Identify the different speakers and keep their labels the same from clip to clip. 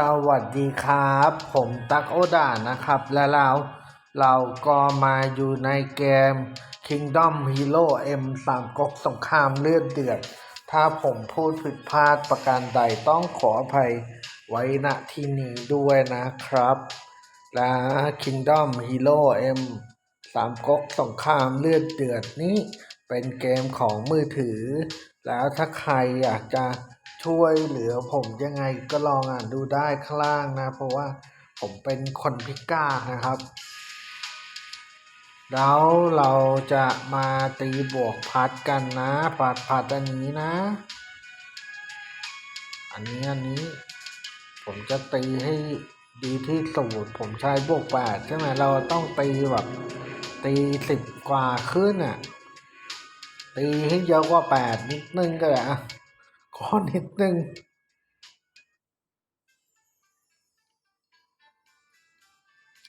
Speaker 1: สวัสดีครับ ผมตั๊กโอดานะครับ และเราเราก็มาอยู่ในเกม Kingdom Hero M สามก๊กสงครามเลือดเดือด ถ้าผมพูดผิดพลาดประการใดต้องขออภัยไว้ณที่นี้ด้วยนะครับ และ Kingdom Hero M สามก๊กสงครามเลือดเดือดนี้ เป็นเกมของมือถือ แล้วถ้าใครอยากจะ ช่วยเหลือผมยังไงก็ลองอ่านดูได้ข้างล่างนะ เพราะว่าผมเป็นคนพิการนะครับ แล้วเราจะมาตีบวกพัดกันนะพัดพัดอันนี้นะ อันนี้อันนี้ ผมจะตีให้ดีที่สุดผมใช้บวกแปดใช่ไหมเราต้องตีแบบตีสิบกว่าขึ้นอะ ตีให้เยอะกว่าแปดนิดนึงก็ได้อะ ขอนิดนึง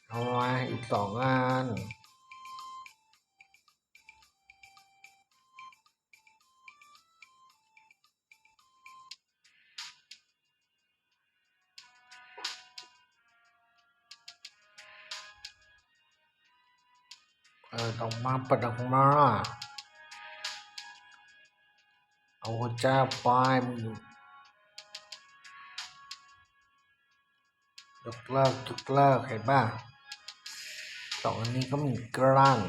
Speaker 1: เอามาอีกสองอันเออต้องมาประดังมา เอาหัวใจไปมึงยกเลิกยกเลิกเห็นป่ะสองอันนี้ก็มีกลั้ง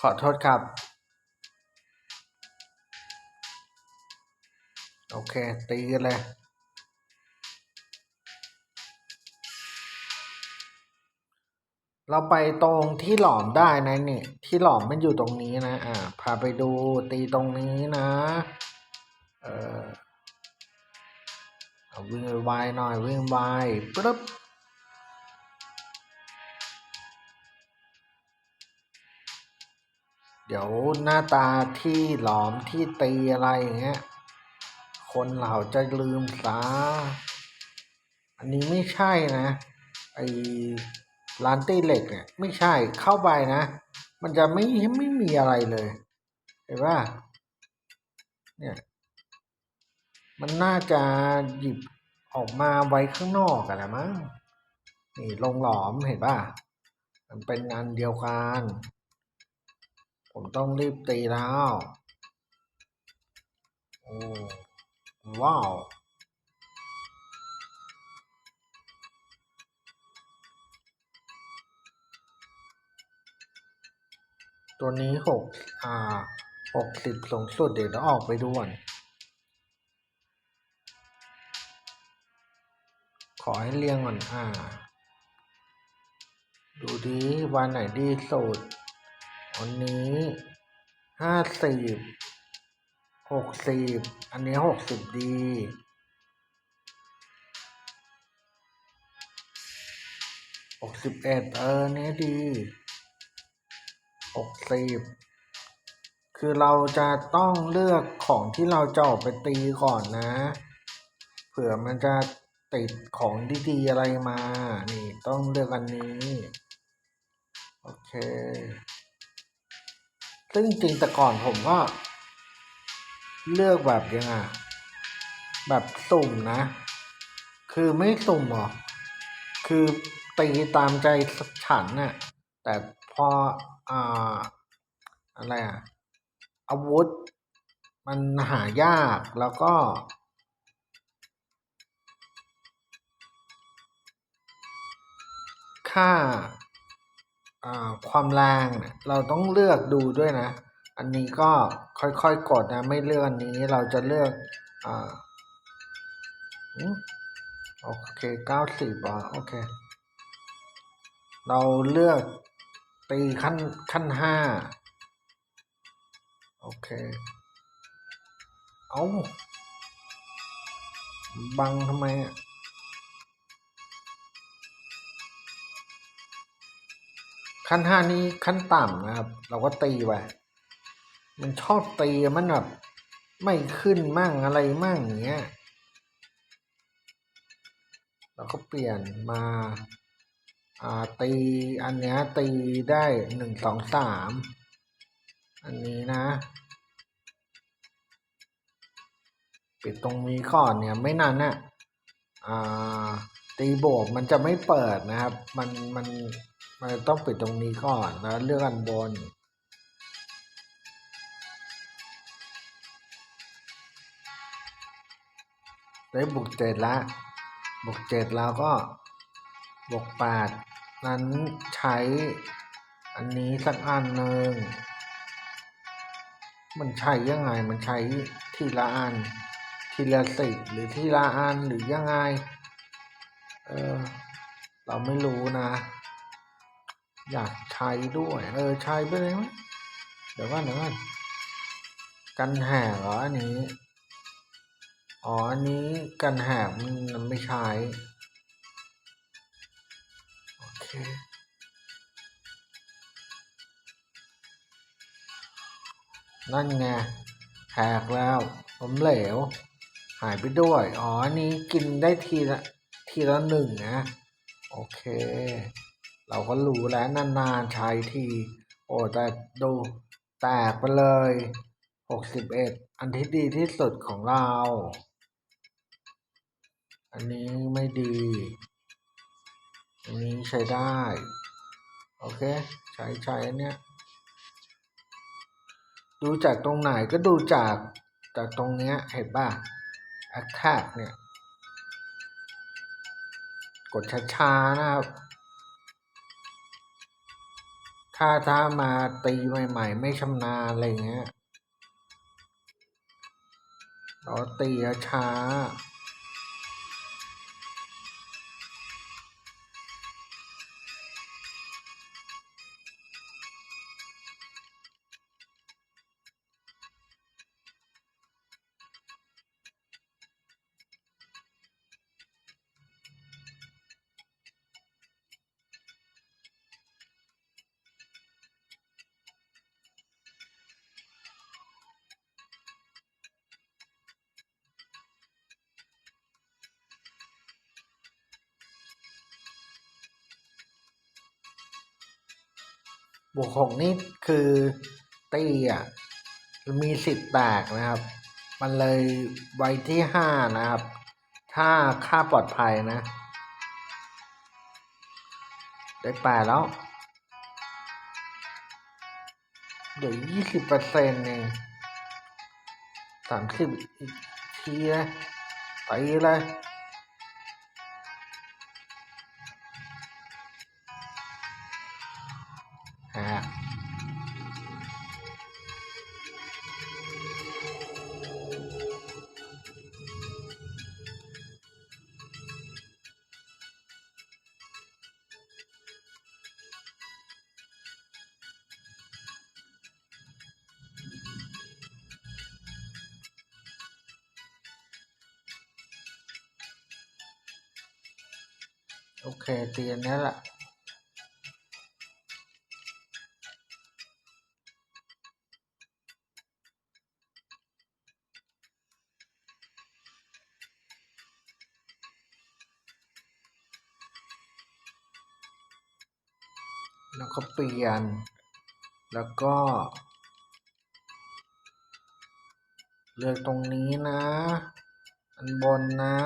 Speaker 1: ขอโทษครับ โอเค ตีกันเลย เราไปตรงที่หลอมได้นะเนี่ยที่หลอมมันอยู่ตรงนี้นะ อ่า พาไปดูตีตรงนี้นะ เออเวิ่งไวหน่อยวิ่งไวปึ๊บเดี๋ยวหน้าตาที่หลอมที่ตีอะไรอย่างเงี้ย คนเราจะลืมซะอันนี้ไม่ใช่นะไอ ร้านตีเหล็กเนี่ยไม่ใช่เข้าไปนะ มันจะไม่ไม่มีอะไรเลย เห็นป่ะเนี่ยมันน่าจะหยิบออกมาไว้ข้างนอกกันนะมั้งนี่ลงหลอมเห็นป่ะ มันเป็นงานเดียวกัน ผมต้องรีบตีแล้ว โอ้ว้าว ตัวนี้หกอ่าหกสิบสูงสุดเดี๋ยวเราออกไปด่วนขอให้เรียงก่อนอ่า ดูดีวันไหนดีสุดวันนี้ห้าสิบหกสิบอันนี้หกสิบดีหกสิบเอ็ดเออเนี้ยดี หกสิบคือเราจะต้องเลือกของที่เราจะออกไปตีก่อนนะ เผื่อมันจะติดของดีๆอะไรมา นี่ต้องเลือกอันนี้ โอเค ซึ่งจริงแต่ก่อนผมก็เลือกแบบยังไงแบบสุ่มนะ คือไม่สุ่มหรอ คือตีตามใจฉันน่ะแต่พอ อ่าอะไรอะอาวุธ มันหายากแล้วก็ ค่าความแรงเราต้องเลือกดูด้วยนะ อันนี้ก็ค่อยๆกดนะ ไม่เลือกอันนี้เราจะเลือกอ่าโอเคเก้าสิบอะโอเค เราเลือก ตีขั้นขั้นห้าโอเค เอาบังทำไมอะขั้นห้านี้ขั้นต่ำนะครับ เราก็ตีไปมันชอบตีมันแบบไม่ขึ้นมั่งอะไรมั่งอย่างเงี้ยเราก็เปลี่ยนมาอ่า ตีอันเนี้ยตีได้หนึ่งสองสามอันนี้นะ ปิดตรงนี้ก่อนเนี่ยไม่นานเนี่ยตีโบกมันจะไม่เปิดนะครับ มันมันมันต้องปิดตรงนี้ก่อนแล้วเลือกอันบนได้บวกเจ็ดละบวกเจ็ดแล้วก็บวกแปด นั้นใช้อันนี้สักอันหนึ่งมันใช้ยังไง มันใช้ทีละอัน ทีละสิบหรือทีละอันหรือยังไง เออ เราไม่รู้นะ อยากใช้ด้วย เออ ใช้ไปเลยไหมเดี๋ยวก่อนเดี๋ยวก่อนกันแหกเหรออันนี้ อ๋อ อันนี้กันแหกมันไม่ใช้ นั่นไงแหกแล้วผมเหลว หายไปด้วย อ๋ออันนี้กินได้ทีละทีละหนึ่งนะ โอเค เราก็รู้แล้วนานๆใช้ที โอ้ แต่ดูแตกไปเลยหกสิบเอ็ดอันที่ดีที่สุดของเรา อันนี้ไม่ดี อันนี้ใช้ได้ โอเค ใช้ใช้อันเนี้ย ดูจากตรงไหนก็ดูจากจากตรงเนี้ยเห็นป่ะ attack เนี่ย กดช้าๆนะครับ ถ้าถ้ามาตีใหม่ๆ ไม่ชำนาญอะไรเงี้ยเราตีช้า บวกหกนี่คือตีอะมีสิทธิ์แตกนะครับ มันเลยไว้ที่ห้านะครับ ถ้าค่าปลอดภัยนะ ได้แปดแล้ว เดี๋ยวยี่สิบเปอร์เซ็นต์เองสามสิบอีกทีนะตีเลย โอเคเตีอันนี้แหละแล้วก็เปลี่ยน แล้วก็ เลือกตรงนี้นะ อันบนนะ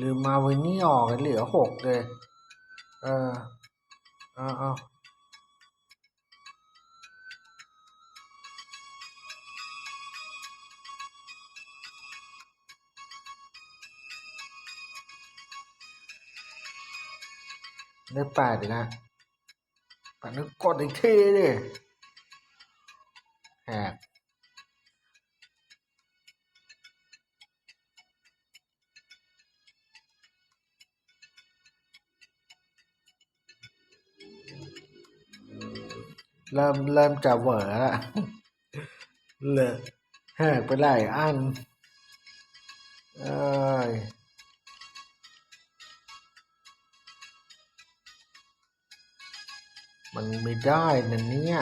Speaker 1: ลืมมาไว้นี่ออกเหลือหกเลย เออเอาเอาได้แปดอีกแล้วแปดนึกกดอีกทีดิแหก เริ่มเริ่มจะเหวอละเลอะหไปหลายอันเอ้ยมันไม่ได้นะเนี่ย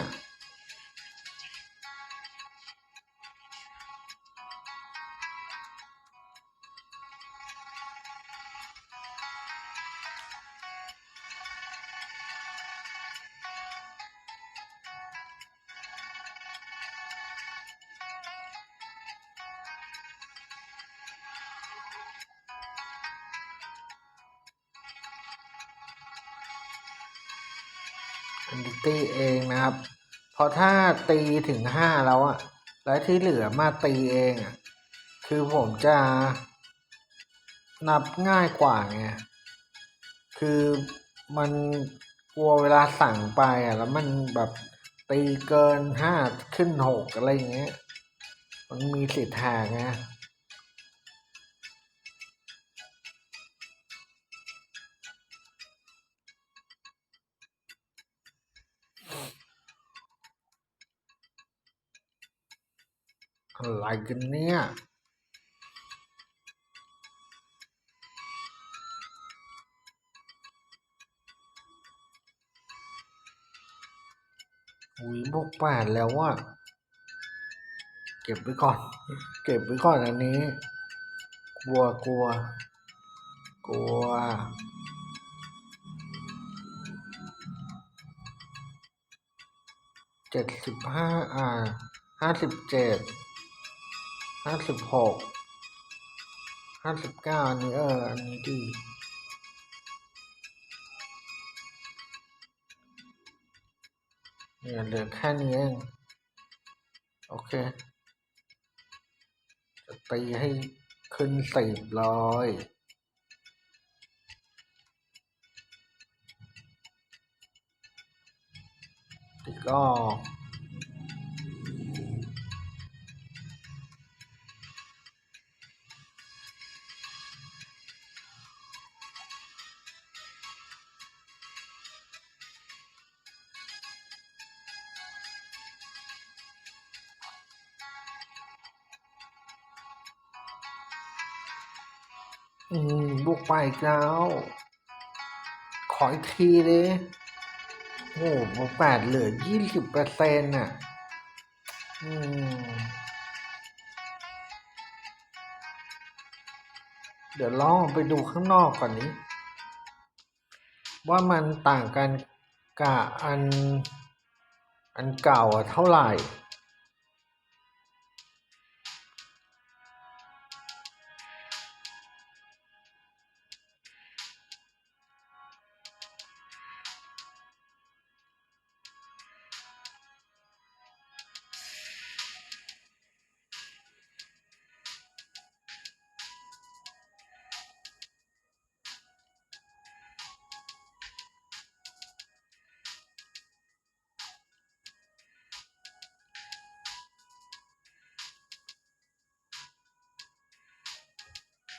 Speaker 1: ตีถึงห้าแล้วอะแล้วที่เหลือมาตีเองอะคือผมจะนับง่ายกว่าไงคือมันกลัวเวลาสั่งไปอะ แล้วมันแบบตีเกินห้าขึ้นหกอะไรอย่างเงี้ย มันมีสิทธิ์แทงไง อะไรกันเนี่ย อุ้ยบวกแปดแล้วว่ะ เก็บไว้ก่อน เก็บไว้ก่อนอันนี้ กลัวกลัว กลัวเจ็ดสิบห้าอ่าห้าสิบเจ็ด ห้าสิบหกห้าสิบเก้าอันนี้เออ อันนี้ดีเนี่ยเหลือแค่นี้เอง โอเค จะตีให้ขึ้นสิบร้อยอีกรอบ บุกไปอีกแล้ว ขออีกทีเลยโอ้โหกแปดเหลือยี่สิบเปอร์เซ็นต์อะ อืม เดี๋ยวลองไปดูข้างนอกก่อนนี้ ว่ามันต่างกันกับอัน อันเก่าเท่าไหร่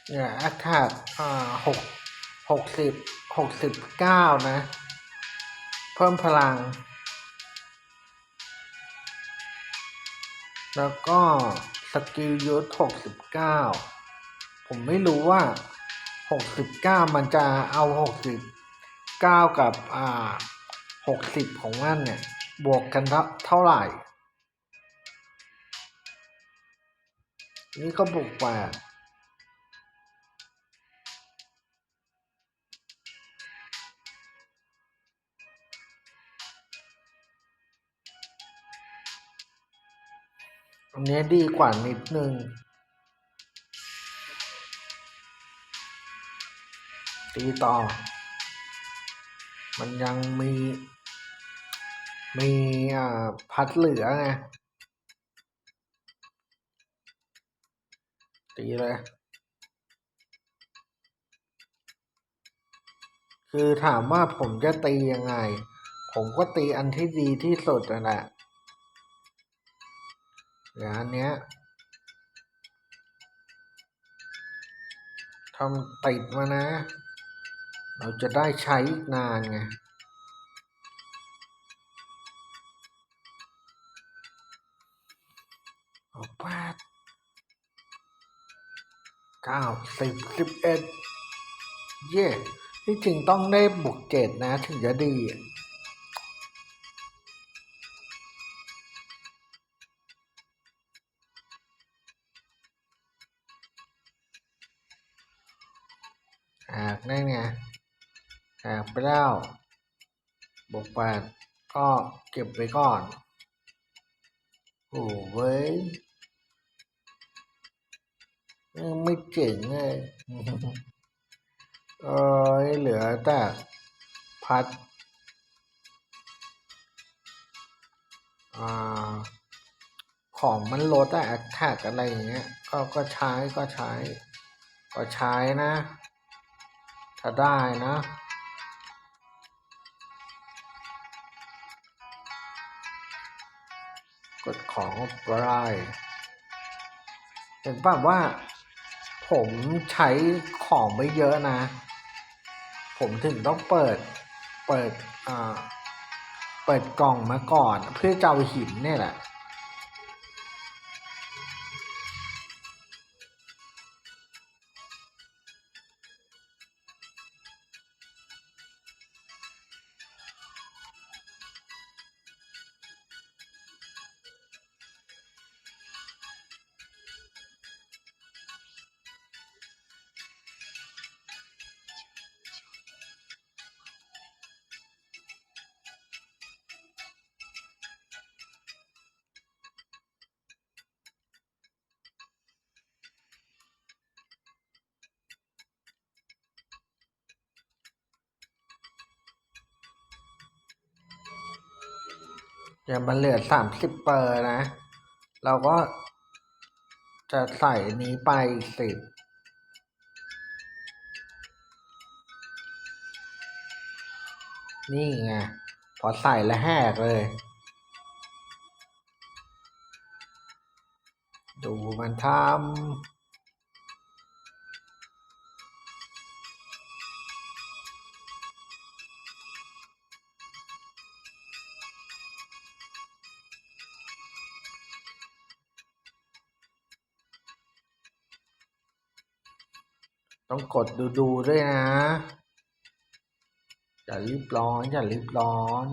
Speaker 1: เนี่ยอากาศอ่าหกหกสิบหกสิบเก้านะ เพิ่มพลัง แล้วก็สกิลยุทธหกสิบเก้าผมไม่รู้ว่าหกสิบเก้ามันจะเอาหกสิบเก้ากับอ่าหกสิบของมันเนี่ย บวกกันเท่าเท่าไหร่ นี่ก็บวกแปด อันนี้ดีกว่านิดนึงตีต่อ มันยังมี มีอ่าพัดเหลือไง ตีเลย คือถามว่าผมจะตียังไง ผมก็ตีอันที่ดีที่สุดนั่นแหละ เดี๋ยวอันเนี้ยทำติดมานะ เราจะได้ใช้อีกนานไงเอาแปดเก้าสิบสิบเอ็ดเย่ที่จริงต้องได้บวกเจ็ดนะ ถึงจะดี บวกแปดก็เก็บไว้ก่อนโอ้เว้ยไม่เจ๋งเลยเอ้เหลือแต่พัดอ่าของมันลดอะแอคแทกอะไรอย่างเงี้ยก็ก็ใช้ก็ใช้ ก็ใช้นะ ถ้าได้นะ กดของไปเห็นป่ะว่า ผมใช้ของไม่เยอะนะ ผมถึงต้องเปิดเปิดอ่าเปิดกล่องมาก่อน เพื่อจะเอาหินเนี่ยแหละ เดี๋ยวมันเหลือสามสิบเปอร์นะ เราก็จะใส่นี้ไปสิบนี่ไง พอใส่แล้วแหกเลย ดูมันทำ ต้องกดดูดูด้วยนะ อย่ารีบร้อน อย่ารีบร้อน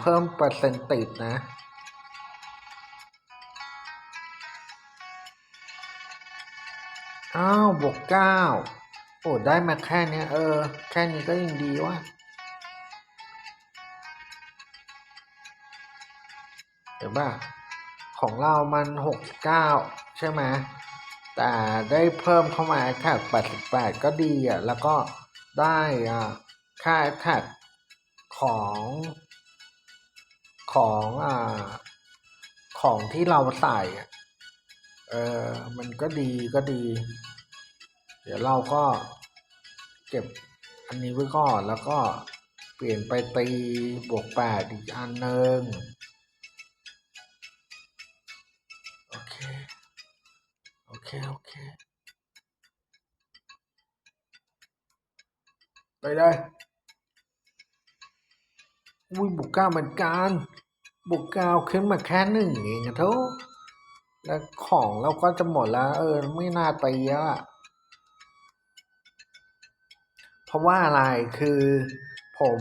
Speaker 1: เพิ่มเปอร์เซ็นต์ติดนะอ้าวบวกเก้าโอ้ได้มาแค่เนี้ยเออ แค่นี้ก็ยังดีว่ะเห็นป่ะของเรามันหกเก้าใช่ไหมแต่ได้เพิ่มเข้ามาแค่แปดสิบแปดก็ดีอะ แล้วก็ได้อ่าค่าแท็กของ ของอ่าของที่เราใส่อะเออมันก็ดีก็ดี เดี๋ยวเราก็เก็บอันนี้ไว้ก่อนแล้วก็เปลี่ยนไปตีบวกแปดอีกอันหนึ่งโอเค โอเค โอเค ไปเลย อุ้ยบุกเก้าเหมือนกันบุกเก้าขึ้นมาแค่หนึ่งเองอะทุกแล้วของเราก็จะหมดแล้ว เออ ไม่น่าตีแล้วอะเพราะว่าอะไรคือผม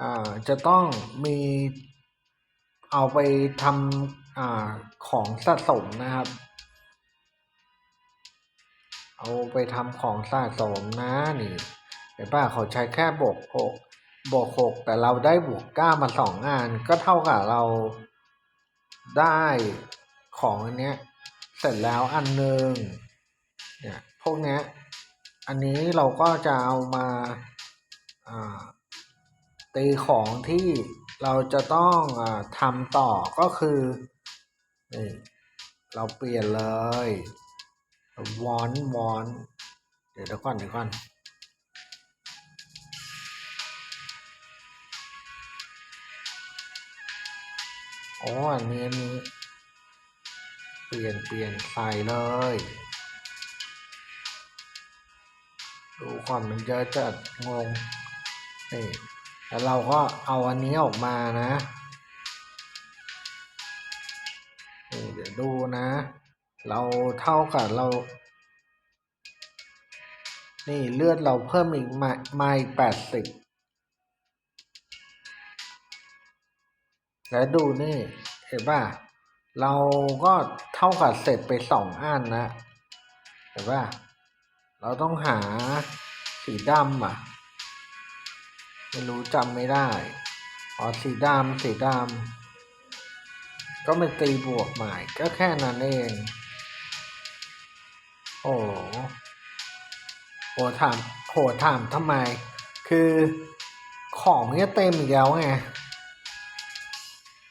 Speaker 1: อ่าจะต้องมีเอาไปทำอ่าของสะสมนะครับ เอาไปทำของสะสมนะนี่เห็นป่ะเขาใช้แค่บวกหก บวกหกแต่เราได้บวกเก้ามาสองงานก็เท่ากับเราได้ของอันเนี้ย เสร็จแล้วอันหนึ่งเนี่ยพวกเนี้ย อันนี้เราก็จะเอามาอ่าตีของที่เราจะต้องอทำต่อก็คือนี่เราเปลี่ยนเลยวอนวอนเดี๋ยวเดี๋ยวก่อนเดี๋ยวก่อน อ๋ออันนี้อันนี้ เปลี่ยนเปลี่ยนใส่เลย ดูก่อนมันเยอะจัดงงนี่แล้วเราก็เอาอันนี้ออกมานะนี่เดี๋ยวดูนะ เราเท่ากับเรา นี่เลือดเราเพิ่มอีกมามาอีกแปดสิบ แล้วดูนี่ เห็นป่ะ เราก็เท่ากับเสร็จไปสองอันนะเห็นป่ะ เราต้องหาสีดำอะ ไม่รู้จำไม่ได้ อ๋อสีดำสีดำก็ไม่ตีบวกใหม่ก็แค่นั้นเอง โอ้โหโหถามโหถามทำไม คือของมันจะเต็มอีกแล้วไง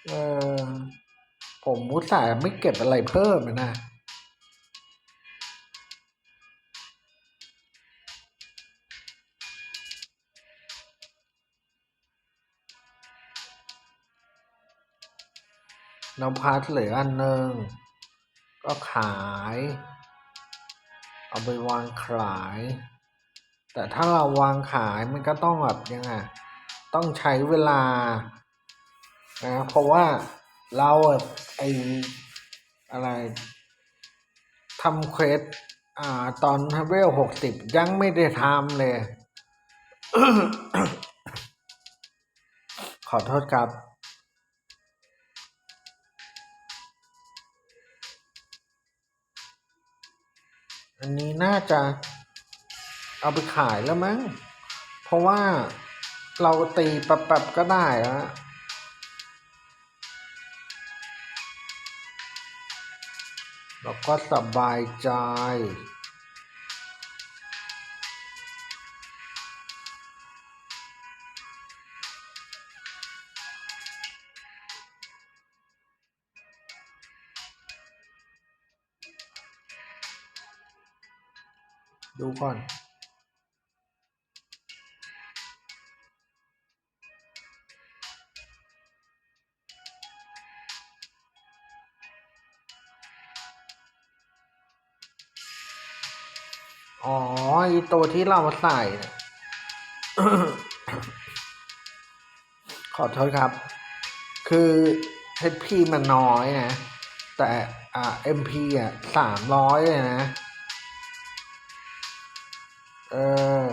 Speaker 1: เออ ผมมุตส่าห์ไม่เก็บอะไรเพิ่มนะน้ำพัดเหลืออันหนึ่ง ก็ขาย เอาไปวางขาย แต่ถ้าเราวางขายมันก็ต้องแบบยังไงต้องใช้เวลา นะเพราะว่าเราไออะไรทำเควสอ่า ตอนเวลหกสิบยังไม่ได้ทำเลย ขอโทษครับอันนี้น่าจะเอาไปขายแล้วมั้ง เพราะว่าเราตีแป๊บๆก็ได้แล้ว แล้วก็สบายใจ ดูก่อน ตัวที่เราใส่ขอโทษครับ คือ HP มันน้อยนะ แต่อ่า MP อะสามร้อยเลยนะ เออ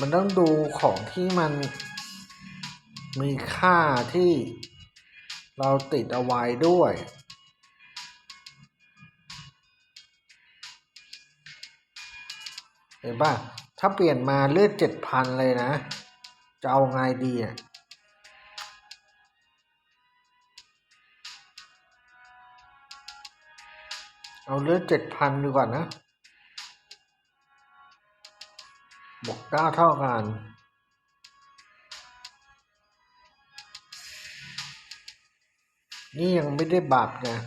Speaker 1: มันต้องดูของที่มันมีค่าที่เราติดเอาไว้ด้วย เห็นป่ะ ถ้าเปลี่ยนมาเลือดเจ็ดพันเลยนะ จะเอาไงดีอะเอาเลือดเจ็ดพันดีกว่านะ บวกเก้าเท่ากันนี่ยังไม่ได้บับไงอะ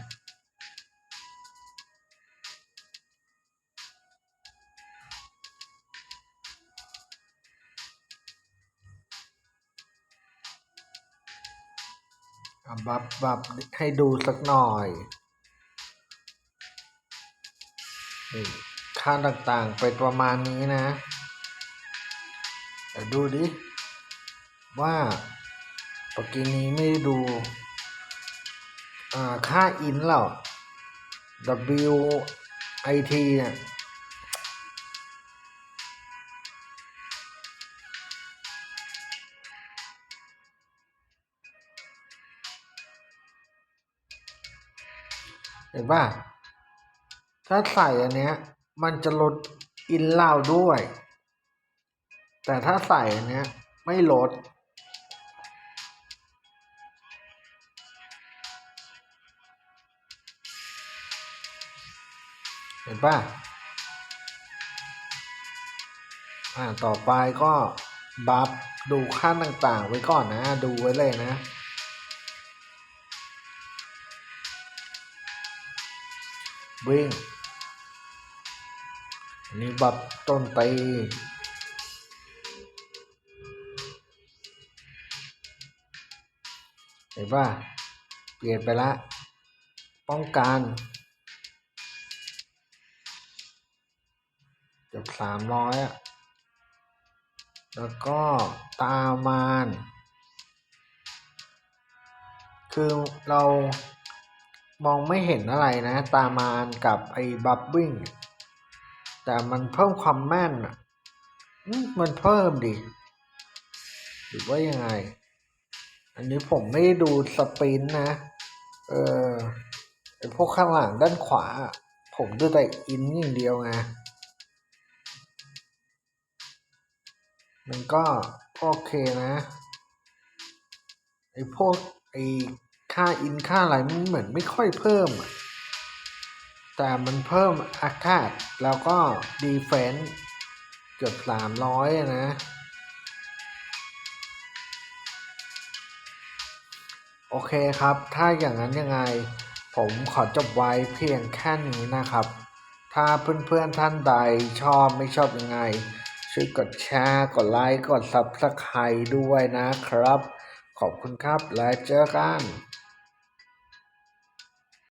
Speaker 1: บับบับให้ดูสักหน่อยนี่ค่าต่างๆไปประมาณนี้นะเดี๋ยวดูดิ ว่าปกี้นี้ไม่ดูอ่าค่าอินแล้ว W I T เนี่ย ห็นป่ะ ถ้าใส่อันเนี้ย มันจะลดอินเหล่าด้วย แต่ถ้าใส่อันเนี้ย ไม่ลดเห็นป่ะ อ่า ต่อไปก็บัฟดูค่าต่างๆ ไว้ก่อนนะ ดูไว้เลยนะ วิ่งอันนี้บัฟต้นตีเห็นป่ะเปลี่ยนไปละ ป้องกันเกือบสามร้อยอะแล้วก็ตามาน คือเรา มองไม่เห็นอะไรนะ ตามานกับไอ้บับบิ้งแต่มันเพิ่มความแม่นอะมันเพิ่มดิ หรือว่ายังไง อันนี้ผมไม่ดูสปรินนะ เออไอพวกข้างหลังด้านขวา ผมดูแต่อินอย่างเดียวไง มันก็โอเคนะ ไอพวกไอ ค่าอินค่าอะไรมันเหมือนไม่ค่อยเพิ่ม แต่มันเพิ่มอากาศแล้วก็ดีเฟนส์เกือบสามร้อยนะ โอเคครับ ถ้าอย่างนั้นยังไง ผมขอจบไว้เพียงแค่นี้นะครับ ถ้าเพื่อนๆท่านใดชอบไม่ชอบยังไง ช่วยกดแชร์ กดไลค์ กด Subscribe ด้วยนะครับขอบคุณครับและเจอกัน